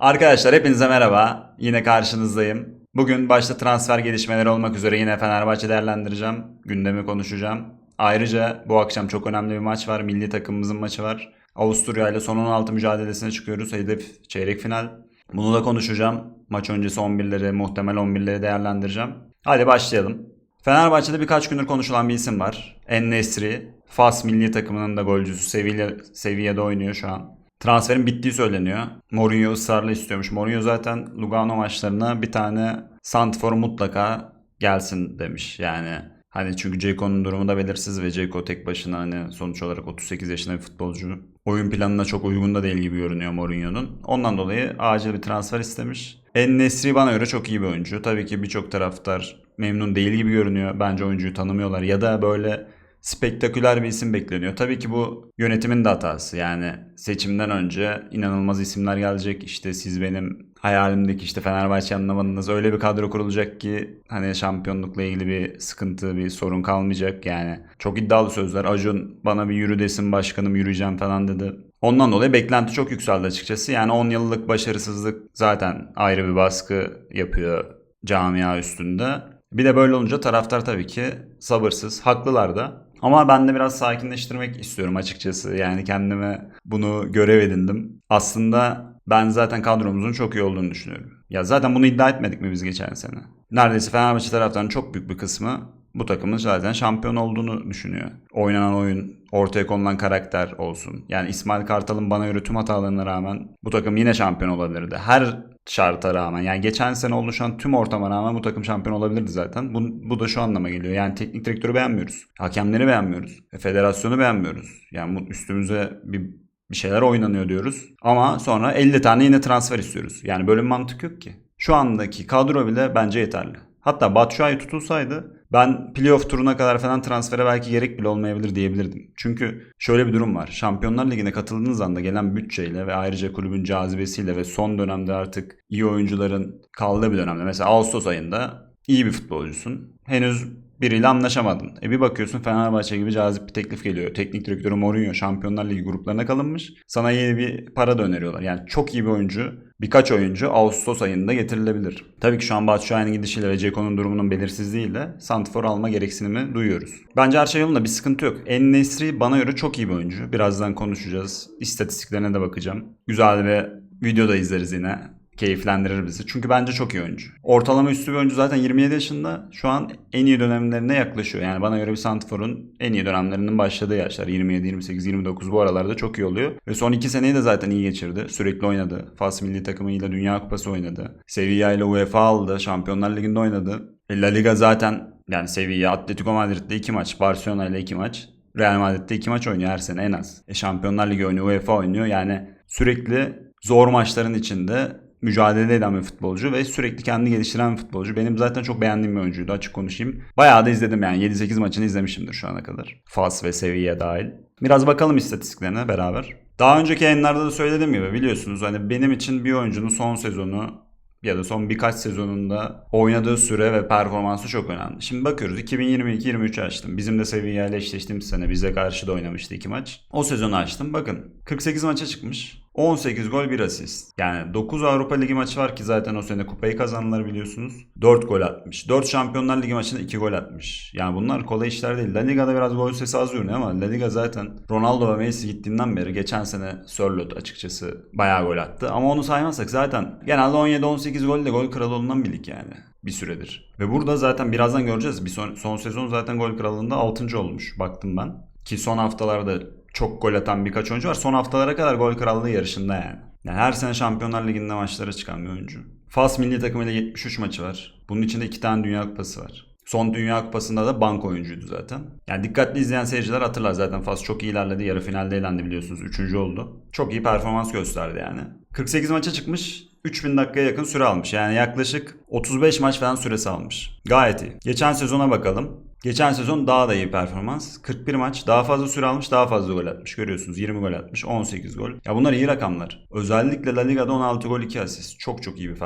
Arkadaşlar hepinize merhaba. Yine karşınızdayım. Bugün başta transfer gelişmeleri olmak üzere yine Fenerbahçe değerlendireceğim. Gündemi konuşacağım. Ayrıca bu akşam çok önemli bir maç var. Milli takımımızın maçı var. Avusturya ile son 16 mücadelesine çıkıyoruz. Hedef çeyrek final. Bunu da konuşacağım. Maç öncesi 11'leri, muhtemel 11'leri değerlendireceğim. Hadi başlayalım. Fenerbahçe'de birkaç gündür konuşulan bir isim var. En-Nesyri. Fas milli takımının da golcüsü. Sevilla, Sevilla'da oynuyor şu an. Transferin bittiği söyleniyor. Mourinho ısrarla istiyormuş. Mourinho zaten Lugano maçlarına bir tane Santfor mutlaka gelsin demiş. Yani hani çünkü Ceko'nun durumu da belirsiz ve Ceko tek başına hani sonuç olarak 38 yaşında bir futbolcu. Oyun planına çok uygun da değil gibi görünüyor Mourinho'nun. Ondan dolayı acil bir transfer istemiş. En-Nesri bana göre çok iyi bir oyuncu. Tabii ki birçok taraftar memnun değil gibi görünüyor. Bence oyuncuyu tanımıyorlar ya da böyle spektaküler bir isim bekleniyor. Tabii ki bu yönetimin de hatası. Yani seçimden önce inanılmaz isimler gelecek. İşte siz benim hayalimdeki işte Fenerbahçe anlamadınız. Öyle bir kadro kurulacak ki hani şampiyonlukla ilgili bir sıkıntı, bir sorun kalmayacak. Yani çok iddialı sözler. Acun bana bir yürü desin başkanım yürüyeceğim falan dedi. Ondan dolayı beklenti çok yükseldi açıkçası. Yani 10 yıllık başarısızlık zaten ayrı bir baskı yapıyor camia üstünde. Bir de böyle olunca taraftar tabii ki sabırsız. Haklılar da. Ama ben de biraz sakinleştirmek istiyorum açıkçası. Yani kendime bunu görev edindim. Aslında ben zaten kadromuzun çok iyi olduğunu düşünüyorum. Ya zaten bunu iddia etmedik mi biz geçen sene? Neredeyse Fenerbahçe taraftarının çok büyük bir kısmı bu takımın zaten şampiyon olduğunu düşünüyor. Oynanan oyun, ortaya konulan karakter olsun. Yani İsmail Kartal'ın bana göre tüm hatalarına rağmen bu takım yine şampiyon olabilirdi. Her şarta rağmen yani geçen sene oluşan tüm ortama rağmen bu takım şampiyon olabilirdi zaten. Bu, bu da şu anlama geliyor. Yani teknik direktörü beğenmiyoruz. Hakemleri beğenmiyoruz. E, federasyonu beğenmiyoruz. Yani üstümüze bir bir şeyler oynanıyor diyoruz. Ama sonra 50 tane yine transfer istiyoruz. Yani böyle bir mantık yok ki. Şu andaki kadro bile bence yeterli. Hatta Batshuayi tutulsaydı ben playoff turuna kadar falan transfere belki gerek bile olmayabilir diyebilirdim. Çünkü şöyle bir durum var. Şampiyonlar Ligi'ne katıldığınız anda gelen bütçeyle ve ayrıca kulübün cazibesiyle ve son dönemde artık iyi oyuncuların kaldığı bir dönemde. Mesela Ağustos ayında iyi bir futbolcusun. Henüz biriyle anlaşamadın. E bir bakıyorsun Fenerbahçe gibi cazip bir teklif geliyor. Teknik direktörü Mourinho Şampiyonlar Ligi gruplarına kalınmış. Sana yeni bir para da öneriyorlar. Yani çok iyi bir oyuncu, birkaç oyuncu Ağustos ayında getirilebilir. Tabii ki şu an Batshuayi'nin gidişiyle ve Ceko'nun durumunun belirsizliğiyle Santfor alma gereksinimi duyuyoruz. Bence her şey yolunda bir sıkıntı yok. En Nesri bana göre çok iyi bir oyuncu. Birazdan konuşacağız. İstatistiklerine de bakacağım. Güzel bir video da izleriz yine keyiflendirir bizi. Çünkü bence çok iyi oyuncu. Ortalama üstü bir oyuncu zaten 27 yaşında. Şu an en iyi dönemlerine yaklaşıyor. Yani bana göre bir Santfor'un en iyi dönemlerinin başladığı yaşlar. 27, 28, 29 bu aralarda çok iyi oluyor. Ve son 2 seneyi de zaten iyi geçirdi. Sürekli oynadı. Fas milli takımıyla Dünya Kupası oynadı. Sevilla ile UEFA aldı. Şampiyonlar Ligi'nde oynadı. E, La Liga zaten yani Sevilla, Atletico Madrid'de 2 maç. Barcelona ile 2 maç. Real Madrid'de 2 maç oynuyor her sene en az. E, Şampiyonlar Ligi oynuyor, UEFA oynuyor. Yani sürekli zor maçların içinde mücadele eden bir futbolcu ve sürekli kendini geliştiren bir futbolcu. Benim zaten çok beğendiğim bir oyuncuydu açık konuşayım. Bayağı da izledim yani 7-8 maçını izlemişimdir şu ana kadar. Fas ve Sevilla dahil. Biraz bakalım istatistiklerine beraber. Daha önceki yayınlarda da söylediğim gibi biliyorsunuz hani benim için bir oyuncunun son sezonu ya da son birkaç sezonunda oynadığı süre ve performansı çok önemli. Şimdi bakıyoruz 2022-23 açtım. Bizim de Sevilla ile eşleştiğimiz sene bize karşı da oynamıştı iki maç. O sezonu açtım. Bakın 48 maça çıkmış. 18 gol 1 asist. Yani 9 Avrupa Ligi maçı var ki zaten o sene kupayı kazandılar biliyorsunuz. 4 gol atmış. 4 Şampiyonlar Ligi maçında 2 gol atmış. Yani bunlar kolay işler değil. La Liga'da biraz gol sesi az görünüyor ama La Liga zaten Ronaldo ve Messi gittiğinden beri geçen sene Sörloth açıkçası bayağı gol attı. Ama onu saymazsak zaten genelde 17-18 gol de gol kralı olunan bir lig yani bir süredir. Ve burada zaten birazdan göreceğiz. Bir son, son sezon zaten gol krallığında 6. olmuş. Baktım ben. Ki son haftalarda çok gol atan birkaç oyuncu var. Son haftalara kadar gol krallığı yarışında yani. Yani her sene Şampiyonlar Ligi'nde maçlara çıkan bir oyuncu. Fas milli takımıyla 73 maçı var. Bunun içinde 2 tane Dünya Kupası var. Son Dünya Kupası'nda da bank oyuncuydu zaten. Yani dikkatli izleyen seyirciler hatırlar zaten Fas çok iyi ilerledi. Yarı finalde elendi biliyorsunuz. Üçüncü oldu. Çok iyi performans gösterdi yani. 48 maça çıkmış. 3000 dakikaya yakın süre almış. Yani yaklaşık 35 maç falan süresi almış. Gayet iyi. Geçen sezona bakalım. Geçen sezon daha da iyi performans. 41 maç daha fazla süre almış daha fazla gol atmış. Görüyorsunuz 20 gol atmış 18 gol. Ya bunlar iyi rakamlar. Özellikle La Liga'da 16 gol 2 asist. Çok çok iyi bir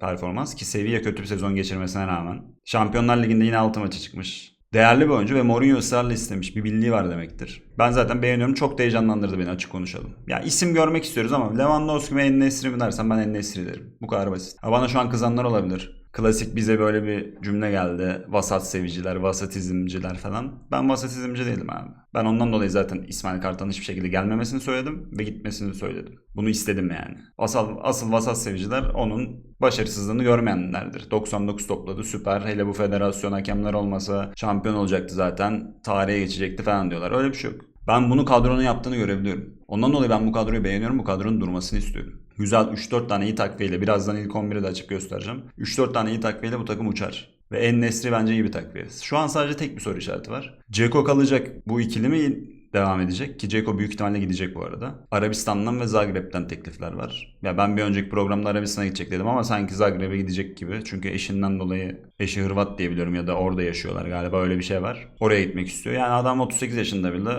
performans ki Sevilla kötü bir sezon geçirmesine rağmen. Şampiyonlar Ligi'nde yine 6 maça çıkmış. Değerli bir oyuncu ve Mourinho ısrarla istemiş. Bir bildiği var demektir. Ben zaten beğeniyorum. Çok da heyecanlandırdı beni açık konuşalım. Ya isim görmek istiyoruz ama Lewandowski mi En-Nesyri mi dersen ben En-Nesyri derim. Bu kadar basit. Ha, bana şu an kızanlar olabilir. Klasik bize böyle bir cümle geldi. Vasat seviciler, vasatizmciler falan. Ben vasatizmci değilim abi. Ben ondan dolayı zaten İsmail Kartal'ın hiçbir şekilde gelmemesini söyledim ve gitmesini söyledim. Bunu istedim yani. Asıl, asıl vasat seviciler onun başarısızlığını görmeyenlerdir. 99 topladı süper. Hele bu federasyon hakemler olmasa şampiyon olacaktı zaten. Tarihe geçecekti falan diyorlar. Öyle bir şey yok. Ben bunu kadronun yaptığını görebiliyorum. Ondan dolayı ben bu kadroyu beğeniyorum. Bu kadronun durmasını istiyorum. Güzel 3-4 tane iyi takviyeyle birazdan ilk 11'i de açık göstereceğim. 3-4 tane iyi takviyeyle bu takım uçar. Ve En Nesri bence iyi bir takviye. Şu an sadece tek bir soru işareti var. Ceko kalacak bu ikili mi devam edecek ki Ceko büyük ihtimalle gidecek bu arada. Arabistan'dan ve Zagreb'den teklifler var. Ya ben bir önceki programda Arabistan'a gidecek dedim ama sanki Zagreb'e gidecek gibi. Çünkü eşinden dolayı eşi Hırvat diye biliyorum ya da orada yaşıyorlar galiba öyle bir şey var. Oraya gitmek istiyor. Yani adam 38 yaşında bile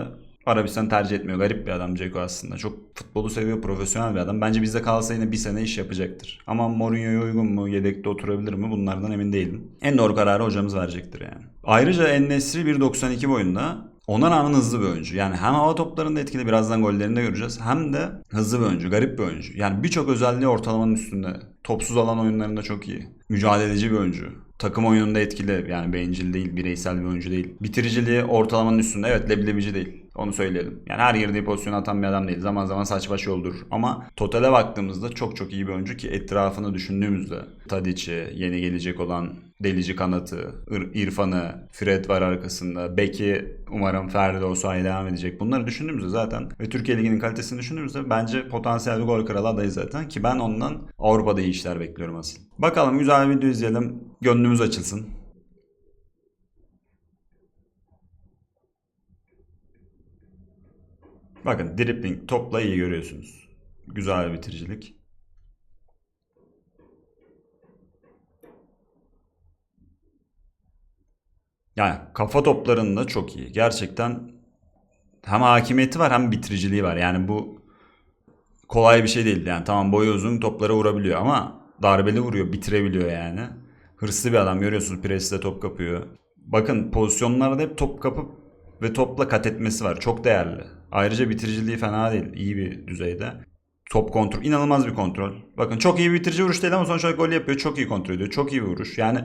Arabistan tercih etmiyor. Garip bir adam Ceko aslında. Çok futbolu seviyor, profesyonel bir adam. Bence bizde kalsa yine bir sene iş yapacaktır. Ama Mourinho'ya uygun mu, yedekte oturabilir mi bunlardan emin değilim. En doğru kararı hocamız verecektir yani. Ayrıca En-Nesri 1.92 boyunda. Ona rağmen hızlı bir oyuncu. Yani hem hava toplarında etkili birazdan gollerini de göreceğiz. Hem de hızlı bir oyuncu, garip bir oyuncu. Yani birçok özelliği ortalamanın üstünde. Topsuz alan oyunlarında çok iyi. Mücadeleci bir oyuncu. Takım oyununda etkili yani bencil değil, bireysel bir oyuncu değil. Bitiriciliği ortalamanın üstünde. Evet leblebici değil. Onu söyleyelim. Yani her girdiği pozisyonu atan bir adam değil. Zaman zaman saç baş yoldurur. Ama totale baktığımızda çok çok iyi bir oyuncu ki etrafını düşündüğümüzde Tadic'i, yeni gelecek olan Delici kanatı, Ir- İrfan'ı, Fred var arkasında. Beki umarım Ferdi olsa devam edecek. Bunları düşündüğümüzde zaten ve Türkiye Ligi'nin kalitesini düşündüğümüzde bence potansiyel bir gol kralı adayı zaten. Ki ben ondan Avrupa'da iyi işler bekliyorum asıl. Bakalım güzel bir video izleyelim. Gönlümüz açılsın. Bakın dribbling topla iyi görüyorsunuz. Güzel bir bitiricilik. Yani kafa toplarında çok iyi. Gerçekten hem hakimiyeti var hem bitiriciliği var. Yani bu kolay bir şey değil. Yani tamam boyu uzun toplara vurabiliyor ama darbeli vuruyor, bitirebiliyor yani. Hırslı bir adam görüyorsunuz presle top kapıyor. Bakın pozisyonlarda hep top kapıp ve topla kat etmesi var. Çok değerli. Ayrıca bitiriciliği fena değil. İyi bir düzeyde. Top kontrol. inanılmaz bir kontrol. Bakın çok iyi bir bitirici vuruş değil ama sonuç olarak gol yapıyor. Çok iyi kontrol ediyor. Çok iyi bir vuruş. Yani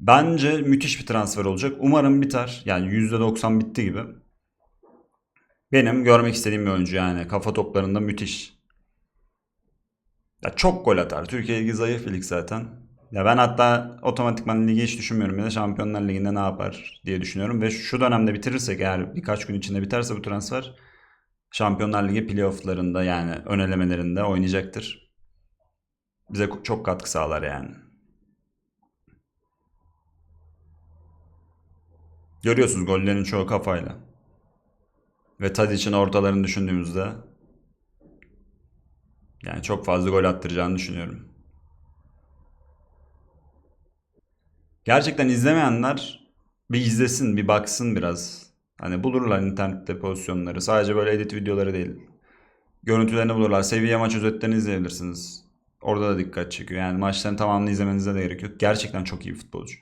bence müthiş bir transfer olacak. Umarım biter. Yani %90 bitti gibi. Benim görmek istediğim bir oyuncu yani. Kafa toplarında müthiş. Ya çok gol atar. Türkiye Ligi zayıf bir zaten. Ya ben hatta otomatikman ligi hiç düşünmüyorum ya da Şampiyonlar Ligi'nde ne yapar diye düşünüyorum. Ve şu dönemde bitirirsek eğer birkaç gün içinde biterse bu transfer Şampiyonlar Ligi playofflarında yani ön elemelerinde oynayacaktır. Bize çok katkı sağlar yani. Görüyorsunuz gollerin çoğu kafayla. Ve Tadic'in ortalarını düşündüğümüzde yani çok fazla gol attıracağını düşünüyorum. Gerçekten izlemeyenler bir izlesin, bir baksın biraz. Hani bulurlar internette pozisyonları. Sadece böyle edit videoları değil. Görüntülerini bulurlar. Seviye maç özetlerini izleyebilirsiniz. Orada da dikkat çekiyor. Yani maçların tamamını izlemenize de gerek yok. Gerçekten çok iyi bir futbolcu.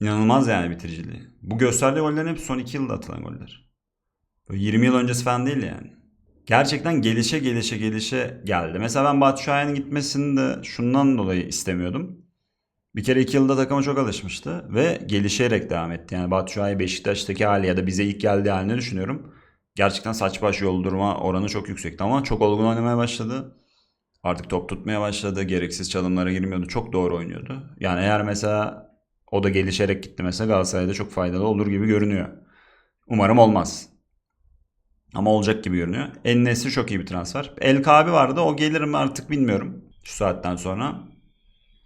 İnanılmaz yani bitiriciliği. Bu gösterdiği gollerin hepsi son 2 yılda atılan goller. Böyle 20 yıl öncesi falan değil yani. Gerçekten gelişe gelişe gelişe geldi. Mesela ben Batu Şahin'in gitmesini de şundan dolayı istemiyordum. Bir kere 2 yılda takıma çok alışmıştı ve gelişerek devam etti. Yani Batu Şahin Beşiktaş'taki hali ya da bize ilk geldiği halini düşünüyorum. Gerçekten saç baş yoldurma oranı çok yüksekti ama çok olgun oynamaya başladı. Artık top tutmaya başladı. Gereksiz çalımlara girmiyordu. Çok doğru oynuyordu. Yani eğer mesela o da gelişerek gitti mesela Galatasaray'da çok faydalı olur gibi görünüyor. Umarım olmaz. Ama olacak gibi görünüyor. En çok iyi bir transfer. El Kabi vardı. O gelir mi artık bilmiyorum. Şu saatten sonra.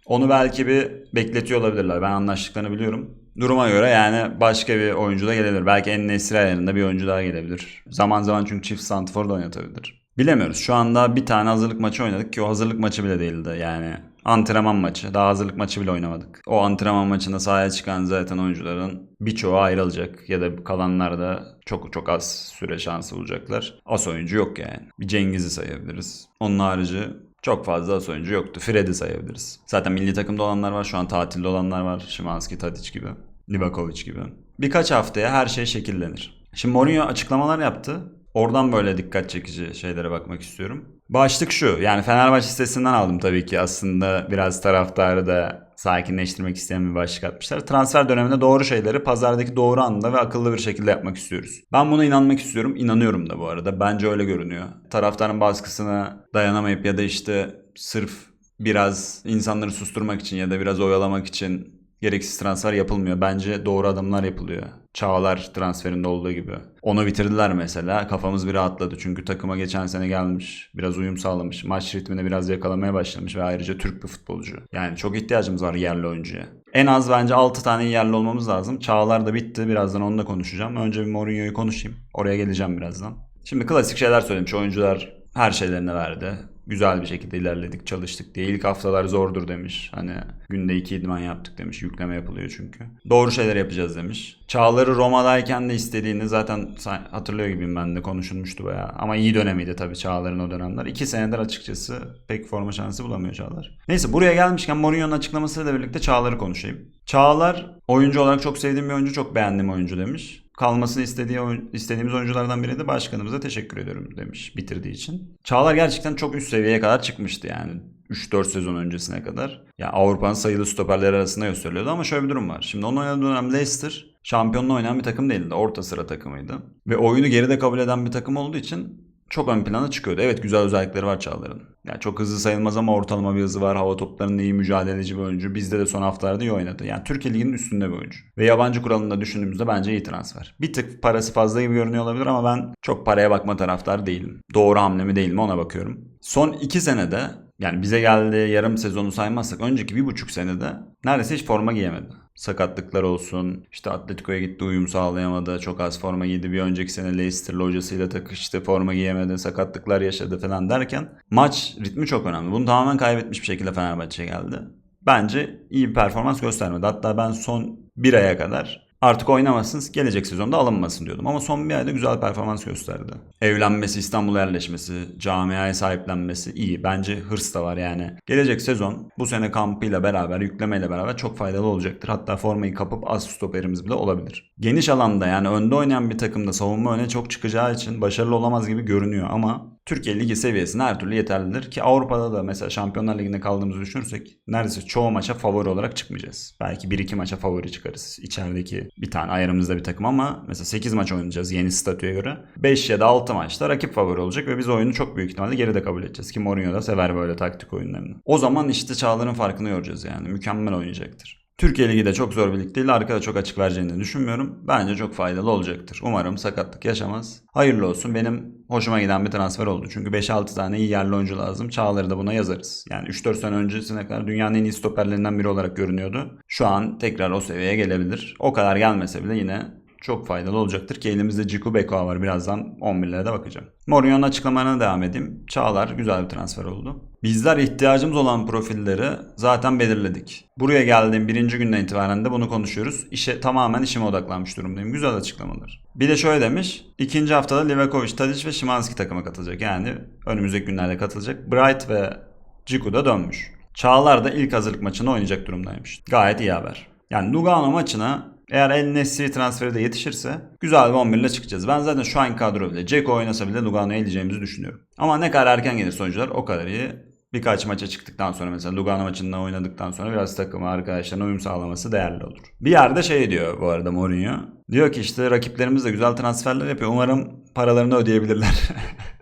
Onu belki bir bekletiyor olabilirler. Ben anlaştıklarını biliyorum. Duruma göre yani başka bir oyuncu da gelebilir. Belki en Nesri ayarında bir oyuncu daha gelebilir. Zaman zaman çünkü çift santifor da oynatabilir. Bilemiyoruz. Şu anda bir tane hazırlık maçı oynadık ki o hazırlık maçı bile değildi. Yani antrenman maçı. Daha hazırlık maçı bile oynamadık. O antrenman maçında sahaya çıkan zaten oyuncuların birçoğu ayrılacak. Ya da kalanlar da çok çok az süre şansı bulacaklar. Az oyuncu yok yani. Bir Cengiz'i sayabiliriz. Onun harici çok fazla as oyuncu yoktu. Fred'i sayabiliriz. Zaten milli takımda olanlar var. Şu an tatilde olanlar var. Şimanski, Tadic gibi. Livakovic gibi. Birkaç haftaya her şey şekillenir. Şimdi Mourinho açıklamalar yaptı. Oradan böyle dikkat çekici şeylere bakmak istiyorum. Başlık şu. Yani Fenerbahçe sitesinden aldım tabii ki. Aslında biraz taraftarı da sakinleştirmek isteyen bir başlık atmışlar. Transfer döneminde doğru şeyleri pazardaki doğru anda ve akıllı bir şekilde yapmak istiyoruz. Ben buna inanmak istiyorum. İnanıyorum da bu arada. Bence öyle görünüyor. Taraftarın baskısına dayanamayıp ya da işte sırf biraz insanları susturmak için ya da biraz oyalamak için gereksiz transfer yapılmıyor. Bence doğru adımlar yapılıyor. Çağlar transferinde olduğu gibi. Onu bitirdiler mesela. Kafamız bir rahatladı. Çünkü takıma geçen sene gelmiş. Biraz uyum sağlamış. Maç ritmini biraz yakalamaya başlamış ve ayrıca Türk bir futbolcu. Yani çok ihtiyacımız var yerli oyuncuya. En az bence 6 tane yerli olmamız lazım. Çağlar da bitti. Birazdan onunla konuşacağım. Önce bir Mourinho'yu konuşayım. Oraya geleceğim birazdan. Şimdi klasik şeyler söylemiş. Oyuncular her şeylerini verdi güzel bir şekilde ilerledik, çalıştık diye. İlk haftalar zordur demiş. Hani günde iki idman yaptık demiş. Yükleme yapılıyor çünkü. Doğru şeyler yapacağız demiş. Çağlar'ı Roma'dayken de istediğini zaten hatırlıyor gibiyim ben de konuşulmuştu bayağı. Ama iyi dönemiydi tabii Çağlar'ın o dönemler. İki senedir açıkçası pek forma şansı bulamıyor Çağlar. Neyse buraya gelmişken Mourinho'nun açıklamasıyla birlikte Çağlar'ı konuşayım. Çağlar oyuncu olarak çok sevdiğim bir oyuncu, çok beğendiğim oyuncu demiş kalmasını istediği istediğimiz oyunculardan biri de başkanımıza teşekkür ediyorum demiş bitirdiği için. Çağlar gerçekten çok üst seviyeye kadar çıkmıştı yani. 3-4 sezon öncesine kadar. Ya yani Avrupa'nın sayılı stoperleri arasında gösteriliyordu ama şöyle bir durum var. Şimdi onun oynadığı dönem Leicester şampiyonluğu oynayan bir takım değildi. Orta sıra takımıydı. Ve oyunu geride kabul eden bir takım olduğu için çok ön plana çıkıyordu. Evet güzel özellikleri var Çağlar'ın. Yani çok hızlı sayılmaz ama ortalama bir hızı var. Hava toplarında iyi mücadeleci bir oyuncu. Bizde de son haftalarda iyi oynadı. Yani Türkiye Ligi'nin üstünde bir oyuncu. Ve yabancı kuralında düşündüğümüzde bence iyi transfer. Bir tık parası fazla gibi görünüyor olabilir ama ben çok paraya bakma taraftar değilim. Doğru hamle mi değil mi ona bakıyorum. Son iki senede yani bize geldiği yarım sezonu saymazsak önceki bir buçuk senede neredeyse hiç forma giyemedi sakatlıklar olsun. İşte Atletico'ya gitti uyum sağlayamadı. Çok az forma giydi. Bir önceki sene Leicester'lı hocasıyla takıştı. Forma giyemedi. Sakatlıklar yaşadı falan derken maç ritmi çok önemli. Bunu tamamen kaybetmiş bir şekilde Fenerbahçe'ye geldi. Bence iyi bir performans göstermedi. Hatta ben son bir aya kadar Artık oynamasın gelecek sezonda alınmasın diyordum. Ama son bir ayda güzel performans gösterdi. Evlenmesi, İstanbul'a yerleşmesi, camiaya sahiplenmesi iyi. Bence hırs da var yani. Gelecek sezon bu sene kampıyla beraber, yüklemeyle beraber çok faydalı olacaktır. Hatta formayı kapıp az stoperimiz bile olabilir. Geniş alanda yani önde oynayan bir takımda savunma öne çok çıkacağı için başarılı olamaz gibi görünüyor ama Türkiye Ligi seviyesine her türlü yeterlidir. Ki Avrupa'da da mesela Şampiyonlar Ligi'nde kaldığımızı düşünürsek neredeyse çoğu maça favori olarak çıkmayacağız. Belki 1-2 maça favori çıkarız. İçerideki bir tane ayarımızda bir takım ama mesela 8 maç oynayacağız yeni statüye göre. 5 ya da 6 maçta rakip favori olacak ve biz oyunu çok büyük ihtimalle geride kabul edeceğiz. Ki Mourinho da sever böyle taktik oyunlarını. O zaman işte Çağlar'ın farkını göreceğiz yani. Mükemmel oynayacaktır. Türkiye Ligi de çok zor bir lig değil. Arkada çok açık vereceğini düşünmüyorum. Bence çok faydalı olacaktır. Umarım sakatlık yaşamaz. Hayırlı olsun. Benim hoşuma giden bir transfer oldu. Çünkü 5-6 tane iyi yerli oyuncu lazım. Çağları da buna yazarız. Yani 3-4 sene öncesine kadar dünyanın en iyi stoperlerinden biri olarak görünüyordu. Şu an tekrar o seviyeye gelebilir. O kadar gelmese bile yine çok faydalı olacaktır ki elimizde Ciku Beko var. Birazdan 11'lere de bakacağım. Mourinho'nun açıklamalarına devam edeyim. Çağlar güzel bir transfer oldu. Bizler ihtiyacımız olan profilleri zaten belirledik. Buraya geldiğim birinci günden itibaren de bunu konuşuyoruz. İşe tamamen işime odaklanmış durumdayım. Güzel açıklamalar. Bir de şöyle demiş. İkinci haftada Livakovic, Tadic ve Şimanski takıma katılacak. Yani önümüzdeki günlerde katılacak. Bright ve Ciku da dönmüş. Çağlar da ilk hazırlık maçını oynayacak durumdaymış. Gayet iyi haber. Yani Lugano maçına eğer El Nesri transferi de yetişirse güzel bir 11 ile çıkacağız. Ben zaten şu an kadro bile Ceko oynasa bile Lugano'ya eleyeceğimizi düşünüyorum. Ama ne kadar erken gelir sonuçlar o kadar iyi. Birkaç maça çıktıktan sonra mesela Lugano maçında oynadıktan sonra biraz takıma arkadaşlarına uyum sağlaması değerli olur. Bir yerde şey diyor bu arada Mourinho. Diyor ki işte rakiplerimiz de güzel transferler yapıyor. Umarım paralarını ödeyebilirler.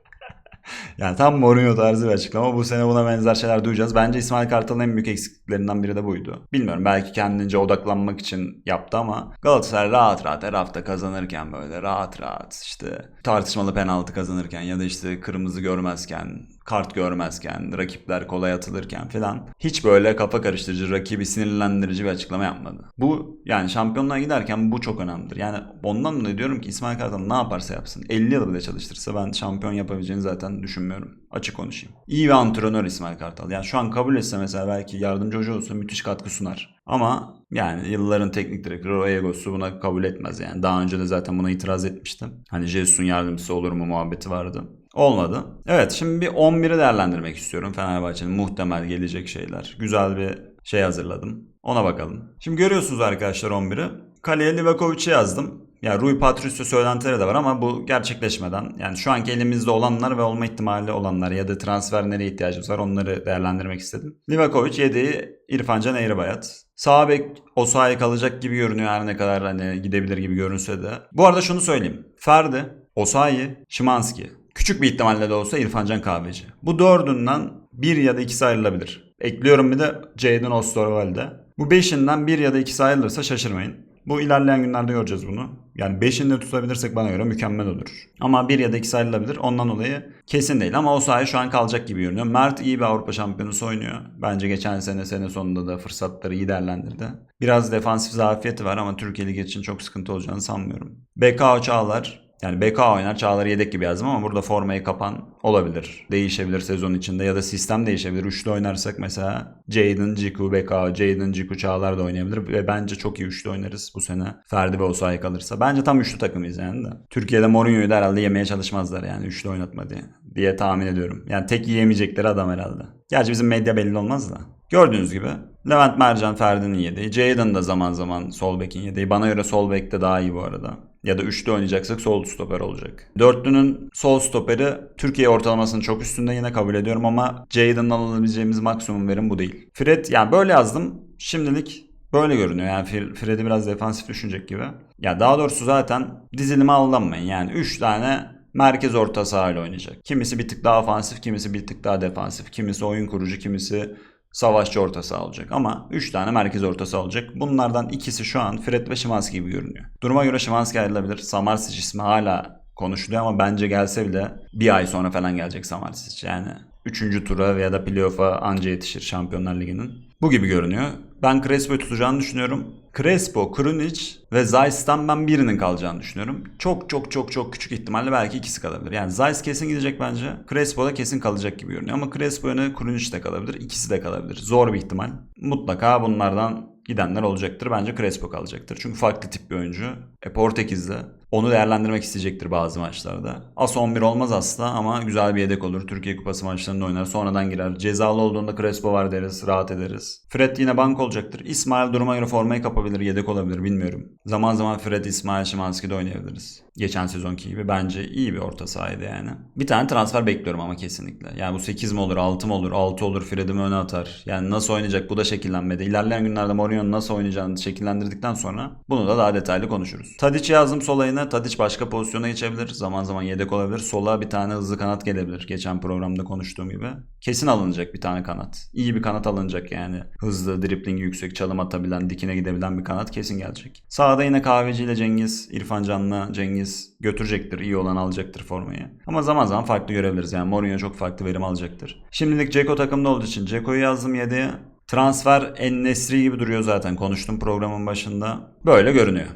Yani tam Mourinho tarzı bir açıklama. Bu sene buna benzer şeyler duyacağız. Bence İsmail Kartal'ın en büyük eksikliklerinden biri de buydu. Bilmiyorum belki kendince odaklanmak için yaptı ama Galatasaray rahat rahat her hafta kazanırken böyle rahat rahat işte tartışmalı penaltı kazanırken ya da işte kırmızı görmezken kart görmezken, rakipler kolay atılırken falan hiç böyle kafa karıştırıcı, rakibi sinirlendirici bir açıklama yapmadı. Bu yani şampiyonluğa giderken bu çok önemlidir. Yani ondan dolayı diyorum ki İsmail Kartal ne yaparsa yapsın 50 yıl bile çalıştırsa ben şampiyon yapabileceğini zaten düşünmüyorum. Açık konuşayım. İyi bir antrenör İsmail Kartal. Yani şu an kabul etse mesela belki yardımcı hoca olsa müthiş katkı sunar. Ama yani yılların teknik direktörü o egosu buna kabul etmez yani. Daha önce de zaten buna itiraz etmiştim. Hani Jesus'un yardımcısı olur mu muhabbeti vardı. Olmadı. Evet şimdi bir 11'i değerlendirmek istiyorum Fenerbahçe'nin muhtemel gelecek şeyler. Güzel bir şey hazırladım. Ona bakalım. Şimdi görüyorsunuz arkadaşlar 11'i. Kaleye Livakovic'i yazdım. Ya Rui Patricio söylentileri de var ama bu gerçekleşmeden yani şu anki elimizde olanlar ve olma ihtimali olanlar ya da transfer nereye ihtiyacımız var onları değerlendirmek istedim. Livakovic yedeği İrfan Can Eğribayat. Sağ bek o sahaya kalacak gibi görünüyor her ne kadar hani gidebilir gibi görünse de. Bu arada şunu söyleyeyim. Ferdi, Osayi, Şimanski. Küçük bir ihtimalle de olsa İrfan Can Kahveci. Bu dördünden bir ya da ikisi ayrılabilir. Ekliyorum bir de Jadon Osterwalde. Bu beşinden bir ya da ikisi ayrılırsa şaşırmayın. Bu ilerleyen günlerde göreceğiz bunu. Yani 5'ini de tutabilirsek bana göre mükemmel olur. Ama bir ya da ikisi ayrılabilir. Ondan dolayı kesin değil ama o sahaya şu an kalacak gibi görünüyor. Mert iyi bir Avrupa şampiyonusu oynuyor. Bence geçen sene sene sonunda da fırsatları iyi değerlendirdi. Biraz defansif zafiyeti var ama Türkiye Ligi için çok sıkıntı olacağını sanmıyorum. BK Çağlar yani BK oynar Çağlar'ı yedek gibi yazdım ama burada formayı kapan olabilir. Değişebilir sezon içinde ya da sistem değişebilir. Üçlü oynarsak mesela Jadon, Ciku, BK, Jadon, Ciku, Çağlar da oynayabilir. Ve bence çok iyi üçlü oynarız bu sene. Ferdi ve Osayi kalırsa. Bence tam üçlü takımıyız yani de. Türkiye'de Mourinho'yu da herhalde yemeye çalışmazlar yani üçlü oynatma diye. Diye tahmin ediyorum. Yani tek yiyemeyecekleri adam herhalde. Gerçi bizim medya belli olmaz da. Gördüğünüz gibi Levent Mercan Ferdi'nin yediği. Jadon da zaman zaman sol bekin yediği. Bana göre sol bek de daha iyi bu arada. Ya da üçlü oynayacaksak sol stoper olacak. Dörtlünün sol stoperi Türkiye ortalamasının çok üstünde yine kabul ediyorum ama Jadon'dan alabileceğimiz maksimum verim bu değil. Fred yani böyle yazdım. Şimdilik böyle görünüyor. Yani Fre- Fred'i biraz defansif düşünecek gibi. Ya daha doğrusu zaten dizilime aldanmayın. Yani 3 tane merkez orta sahayla oynayacak. Kimisi bir tık daha ofansif, kimisi bir tık daha defansif. Kimisi oyun kurucu, kimisi savaşçı orta saha olacak. Ama 3 tane merkez orta saha olacak. Bunlardan ikisi şu an Fred ve Şimanski gibi görünüyor. Duruma göre Şimanski ayrılabilir. Samarsic ismi hala konuşuluyor ama bence gelse bile bir ay sonra falan gelecek Samarsic. Yani 3. tura veya da playoff'a anca yetişir Şampiyonlar Ligi'nin. Bu gibi görünüyor. Ben Crespo'yu tutacağını düşünüyorum. Crespo, Krunic ve Zeiss'ten ben birinin kalacağını düşünüyorum. Çok çok çok çok küçük ihtimalle belki ikisi kalabilir. Yani Zeiss kesin gidecek bence. Crespo da kesin kalacak gibi görünüyor. Ama Crespo yerine Krunic de kalabilir. İkisi de kalabilir. Zor bir ihtimal. Mutlaka bunlardan gidenler olacaktır. Bence Crespo kalacaktır. Çünkü farklı tip bir oyuncu. E Portekiz'de. Onu değerlendirmek isteyecektir bazı maçlarda. As 11 olmaz asla ama güzel bir yedek olur. Türkiye Kupası maçlarında oynar. Sonradan girer. Cezalı olduğunda Crespo var deriz. Rahat ederiz. Fred yine bank olacaktır. İsmail duruma göre formayı kapabilir. Yedek olabilir. Bilmiyorum. Zaman zaman Fred, İsmail, Şimanski'de oynayabiliriz. Geçen sezonki gibi. Bence iyi bir orta sahaydı yani. Bir tane transfer bekliyorum ama kesinlikle. Yani bu 8 mi olur, 6 mı olur, 6 olur Fred'i mi öne atar. Yani nasıl oynayacak bu da şekillenmedi. İlerleyen günlerde Mourinho'nun nasıl oynayacağını şekillendirdikten sonra bunu da daha detaylı konuşuruz. Tadic yazdım sol ayına. Tadic başka pozisyona geçebilir. Zaman zaman yedek olabilir. Sola bir tane hızlı kanat gelebilir. Geçen programda konuştuğum gibi. Kesin alınacak bir tane kanat. İyi bir kanat alınacak yani. Hızlı, driplingi yüksek, çalım atabilen, dikine gidebilen bir kanat kesin gelecek. Sağda yine Kahveci ile Cengiz, İrfan Can'la Cengiz götürecektir. iyi olan alacaktır formayı. Ama zaman zaman farklı görebiliriz. Yani Mourinho çok farklı verim alacaktır. Şimdilik Ceko takımda olduğu için Ceko'yu yazdım 7'ye. Transfer en nesri gibi duruyor zaten. Konuştum programın başında. Böyle görünüyor.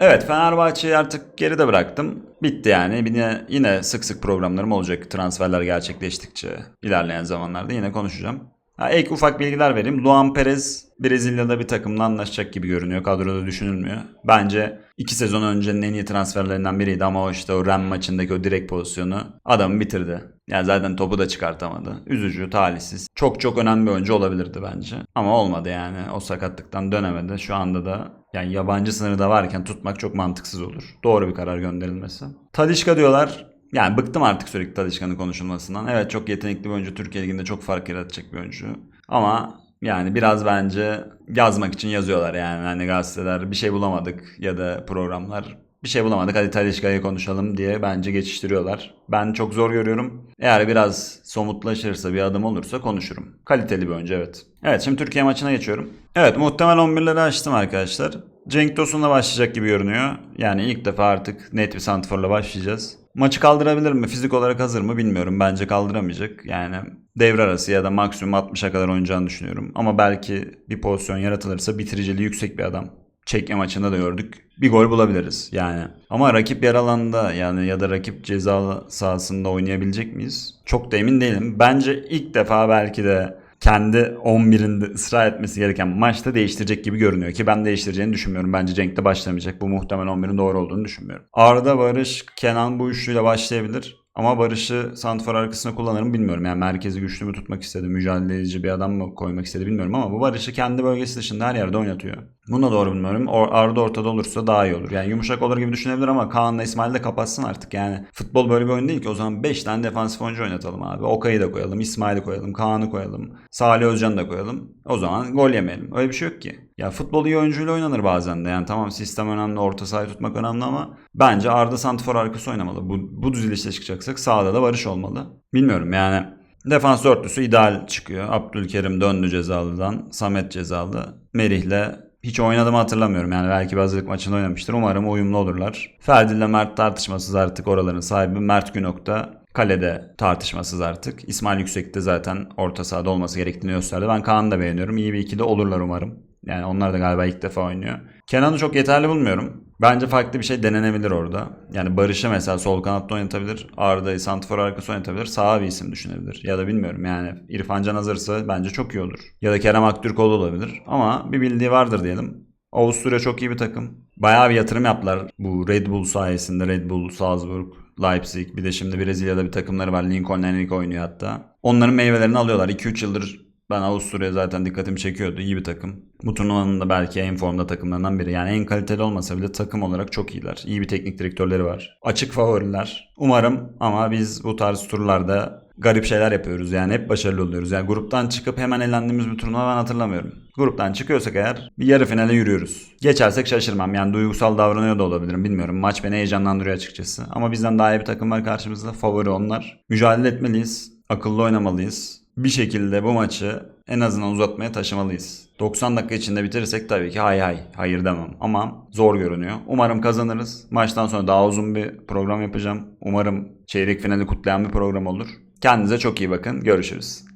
Evet Fenerbahçe'yi artık geride bıraktım. Bitti yani. Yine, yine sık sık programlarım olacak transferler gerçekleştikçe. ilerleyen zamanlarda yine konuşacağım. Ha, ek ufak bilgiler vereyim. Luan Perez Brezilya'da bir takımla anlaşacak gibi görünüyor. Kadroda düşünülmüyor. Bence iki sezon öncenin en iyi transferlerinden biriydi ama o işte o Ren maçındaki o direkt pozisyonu adamı bitirdi. Yani zaten topu da çıkartamadı. Üzücü, talihsiz. Çok çok önemli bir oyuncu olabilirdi bence. Ama olmadı yani. O sakatlıktan dönemedi. Şu anda da yani yabancı sınırı da varken tutmak çok mantıksız olur. Doğru bir karar gönderilmesi. Tadişka diyorlar. Yani bıktım artık sürekli Tadişka'nın konuşulmasından. Evet çok yetenekli bir oyuncu. Türkiye Ligi'nde çok fark yaratacak bir oyuncu. Ama yani biraz bence yazmak için yazıyorlar yani. Hani gazeteler bir şey bulamadık ya da programlar bir şey bulamadık hadi Talişka'yı konuşalım diye bence geçiştiriyorlar. Ben çok zor görüyorum. Eğer biraz somutlaşırsa bir adım olursa konuşurum. Kaliteli bir oyuncu evet. Evet şimdi Türkiye maçına geçiyorum. Evet muhtemel 11'leri açtım arkadaşlar. Cenk Tosun'la başlayacak gibi görünüyor. Yani ilk defa artık net bir santiforla başlayacağız. Maçı kaldırabilir mi? Fizik olarak hazır mı bilmiyorum. Bence kaldıramayacak. Yani devre arası ya da maksimum 60'a kadar oynayacağını düşünüyorum. Ama belki bir pozisyon yaratılırsa bitiriciliği yüksek bir adam. Çekme maçında da gördük. Bir gol bulabiliriz yani. Ama rakip yer alanda yani ya da rakip ceza sahasında oynayabilecek miyiz? Çok da emin değilim. Bence ilk defa belki de kendi 11'inde ısrar etmesi gereken maçta değiştirecek gibi görünüyor ki ben değiştireceğini düşünmüyorum. Bence Cenk de başlamayacak. Bu muhtemel 11'in doğru olduğunu düşünmüyorum. Arda, Barış, Kenan bu üçlüyle başlayabilir. Ama Barış'ı santrfor arkasına kullanırım bilmiyorum. Yani merkezi güçlü mü tutmak istedi, mücadele edici bir adam mı koymak istedi bilmiyorum ama bu Barış'ı kendi bölgesi dışında her yerde oynatıyor. Bunu da doğru bilmiyorum. O- Arda ortada olursa daha iyi olur. Yani yumuşak olur gibi düşünebilir ama Kaan'la İsmail de kapatsın artık. Yani futbol böyle bir oyun değil ki. O zaman 5 tane defansif oyuncu oynatalım abi. Okay'ı da koyalım, İsmail'i koyalım, Kaan'ı koyalım, Salih Özcan'ı da koyalım. O zaman gol yemeyelim. Öyle bir şey yok ki. Ya futbol iyi oyuncuyla oynanır bazen de. Yani tamam sistem önemli, orta sahayı tutmak önemli ama bence Arda Santifor arkası oynamalı. Bu, bu dizilişte çıkacaksak sağda da Barış olmalı. Bilmiyorum yani Defans dörtlüsü ideal çıkıyor. Abdülkerim döndü cezalıdan. Samet cezalı. Merih'le hiç oynadım hatırlamıyorum. Yani belki bir hazırlık maçında oynamıştır. Umarım uyumlu olurlar. Ferdi ile Mert tartışmasız artık oraların sahibi. Mert Günok'ta kalede tartışmasız artık. İsmail Yüksek'te zaten orta sahada olması gerektiğini gösterdi. Ben Kaan'ı da beğeniyorum. İyi bir ikili olurlar umarım. Yani onlar da galiba ilk defa oynuyor. Kenan'ı çok yeterli bulmuyorum. Bence farklı bir şey denenebilir orada. Yani Barış'ı mesela sol kanatta oynatabilir. Arda'yı santifor arkası oynatabilir. Sağa bir isim düşünebilir. Ya da bilmiyorum yani İrfan Can hazırsa bence çok iyi olur. Ya da Kerem Aktürkoğlu olabilir. Ama bir bildiği vardır diyelim. Avusturya çok iyi bir takım. Bayağı bir yatırım yaptılar bu Red Bull sayesinde. Red Bull, Salzburg, Leipzig. Bir de şimdi Brezilya'da bir takımları var. Lincoln Henrik oynuyor hatta. Onların meyvelerini alıyorlar. 2-3 yıldır ben Avusturya zaten dikkatimi çekiyordu. İyi bir takım. Bu turnuvanın da belki en formda takımlarından biri. Yani en kaliteli olmasa bile takım olarak çok iyiler. İyi bir teknik direktörleri var. Açık favoriler. Umarım ama biz bu tarz turlarda garip şeyler yapıyoruz. Yani hep başarılı oluyoruz. Yani gruptan çıkıp hemen elendiğimiz bir turnuva ben hatırlamıyorum. Gruptan çıkıyorsak eğer bir yarı finale yürüyoruz. Geçersek şaşırmam. Yani duygusal davranıyor da olabilirim. Bilmiyorum. Maç beni heyecanlandırıyor açıkçası. Ama bizden daha iyi bir takım var karşımızda. Favori onlar. Mücadele etmeliyiz. Akıllı oynamalıyız bir şekilde bu maçı en azından uzatmaya taşımalıyız. 90 dakika içinde bitirirsek tabii ki hay hay hayır demem ama zor görünüyor. Umarım kazanırız. Maçtan sonra daha uzun bir program yapacağım. Umarım çeyrek finali kutlayan bir program olur. Kendinize çok iyi bakın. Görüşürüz.